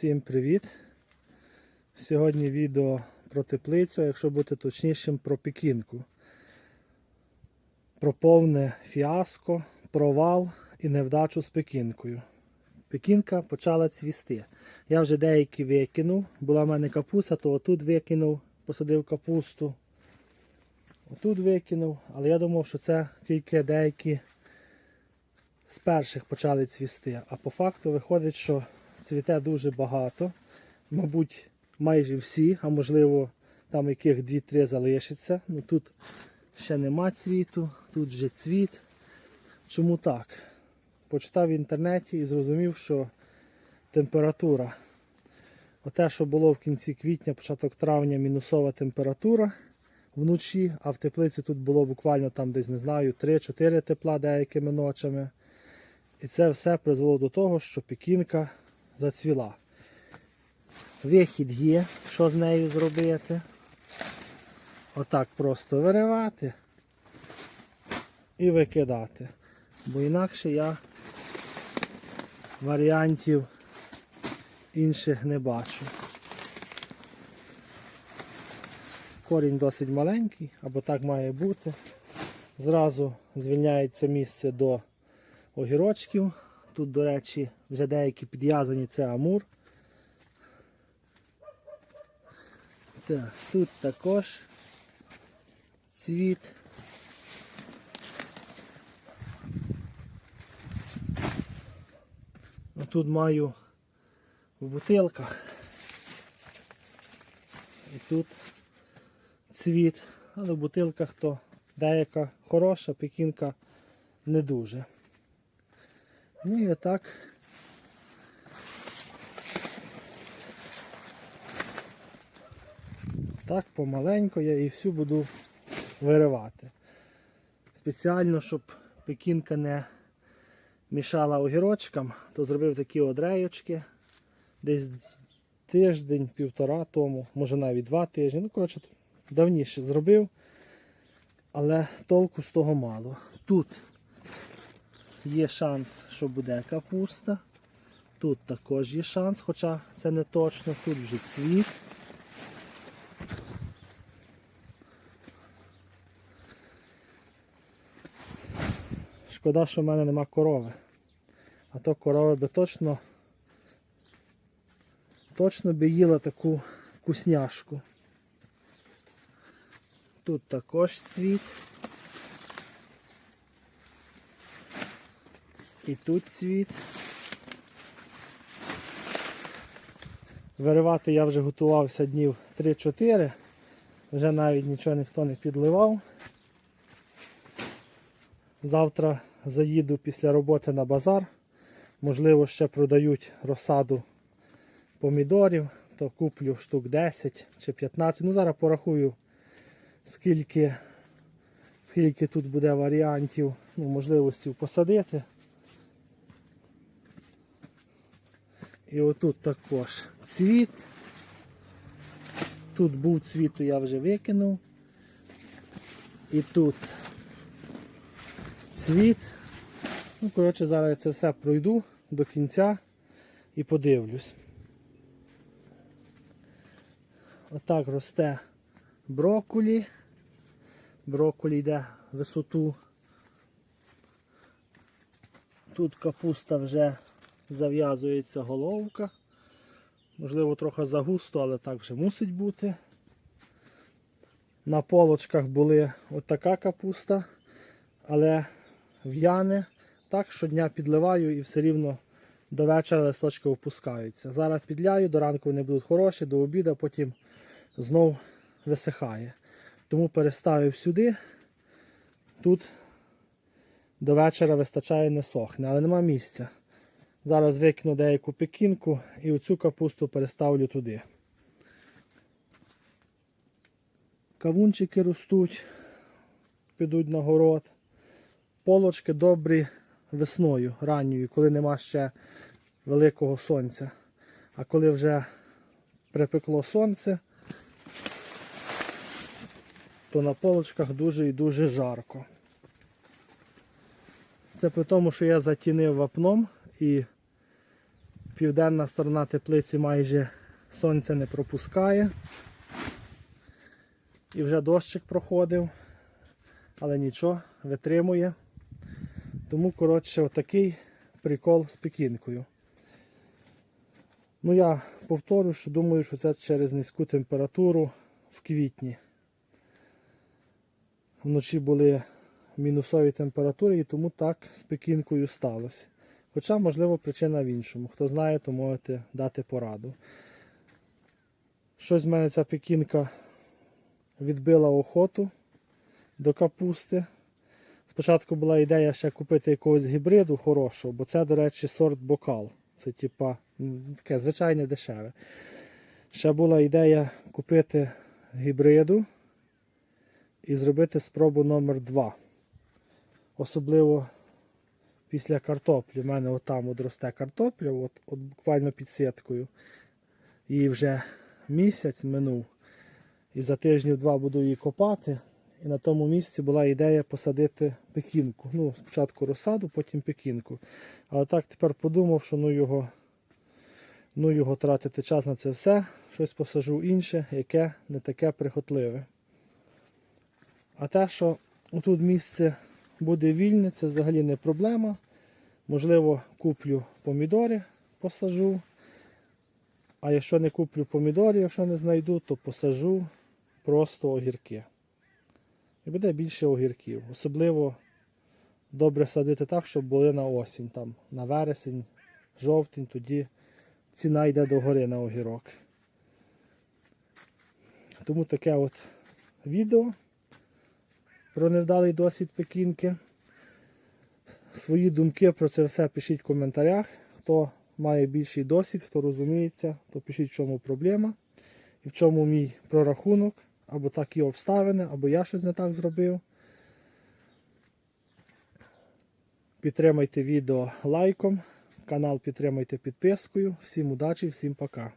Всім привіт! Сьогодні відео про теплицю, якщо бути точнішим, про пекінку. Про повне фіаско, провал і невдачу з пекінкою. Пекінка почала цвісти. Я вже деякі викинув. Була в мене капуста, то отут викинув, посадив капусту. Отут викинув, але я думав, що це тільки деякі з перших почали цвісти. А по факту виходить, що цвіте дуже багато. Мабуть, майже всі, а можливо, там яких 2-3 залишиться. Ну тут ще нема цвіту, тут вже цвіт. Чому так? Почитав в інтернеті і зрозумів, що температура. Оте, що було в кінці квітня, початок травня, мінусова температура вночі, а в теплиці тут було буквально там десь, не знаю, 3-4 тепла деякими ночами. І це все призвело до того, що пекінка зацвіла. Вихід є, що з нею зробити. Отак просто виривати і викидати. Бо інакше я варіантів інших не бачу. Корінь досить маленький, або так має бути. Зразу звільняється місце до огірочків. Тут, до речі, вже деякі підв'язані це амур. Так, тут також цвіт. А Тут маю в бутилках. І тут цвіт, але в бутилках то деяка хороша, пекінка не дуже. Ну і отак. Так помаленько я і всю буду виривати. Спеціально, щоб пекінка не мішала огірочкам, то зробив такі одреючки. Десь тиждень-півтора тому, може навіть два тижні. Ну, коротше, давніше зробив, але толку з того мало. Тут є шанс, що буде капуста. Тут також є шанс, хоча це не точно, тут вже цвіт. Шкода, що в мене нема корови. А то корова би точно точно би їла таку вкусняшку. Тут також цвіт. І тут цвіт. Виривати я вже готувався днів 3-4, вже навіть нічого ніхто не підливав. Завтра заїду після роботи на базар. Можливо, ще продають розсаду помідорів, то куплю штук 10 чи 15. Ну, зараз порахую, скільки, скільки тут буде варіантів, ну, можливостей посадити. І отут також цвіт. Тут був цвіту, я вже викинув. І тут цвіт. Ну, коротше, зараз я це все пройду до кінця і подивлюсь. Отак росте брокколі. Брокколі йде в висоту. Тут капуста вже зав'язується головка. Можливо, трохи загусто, але так вже мусить бути. На полочках були отака капуста, але в'яне. Так, щодня підливаю і все рівно до вечора листочки опускаються. Зараз підляю, до ранку вони будуть хороші, до обіду, потім знов висихає. Тому переставив сюди. Тут до вечора вистачає не сохне, але нема місця. Зараз викину деяку пекінку і оцю капусту переставлю туди. Кавунчики ростуть, підуть на город. Полочки добрі весною, ранньою, коли нема ще великого сонця. А коли вже припекло сонце, то на полочках дуже і дуже жарко. Це при тому, що я затінив вапном і Південна сторона теплиці майже сонця не пропускає. І вже дощик проходив, але нічого, витримує. Тому, коротше, отакий прикол з пекінкою. Ну, я повторю, що думаю, що це через низьку температуру в квітні. Вночі були мінусові температури і тому так з пекінкою сталося. Хоча, можливо, причина в іншому. Хто знає, то можете дати пораду. Щось в мене ця пекінка відбила охоту до капусти. Спочатку була ідея ще купити якогось гібриду хорошого, бо це, до речі, сорт бокал. Це типа таке звичайне дешеве. Ще була ідея купити гібриду і зробити спробу номер 2 Особливо після картоплі. У мене отам от росте картопля, от, от буквально під сіткою. Їй вже місяць минув. І за тижнів два буду її копати. І на тому місці була ідея посадити пекінку. Ну, спочатку розсаду, потім пекінку. Але так тепер подумав, що ну його, ну його тратити час на це все. Щось посажу інше, яке не таке прихотливе. А те, що тут місце буде вільне, це взагалі не проблема. Можливо, куплю помідори, посажу. А якщо не куплю помідори, якщо не знайду, то посажу просто огірки. Буде більше огірків. Особливо добре садити так, щоб були на осінь, там, на вересень, жовтень, тоді ціна йде до гори на огірок. Тому таке от відео про невдалий досвід пекінки. Свої думки про це все пишіть в коментарях. Хто має більший досвід, хто розуміється, то пишіть, в чому проблема і в чому мій прорахунок, або такі обставини, або я щось не так зробив. Підтримайте відео лайком, канал підтримайте підпискою. Всім удачі, всім пока.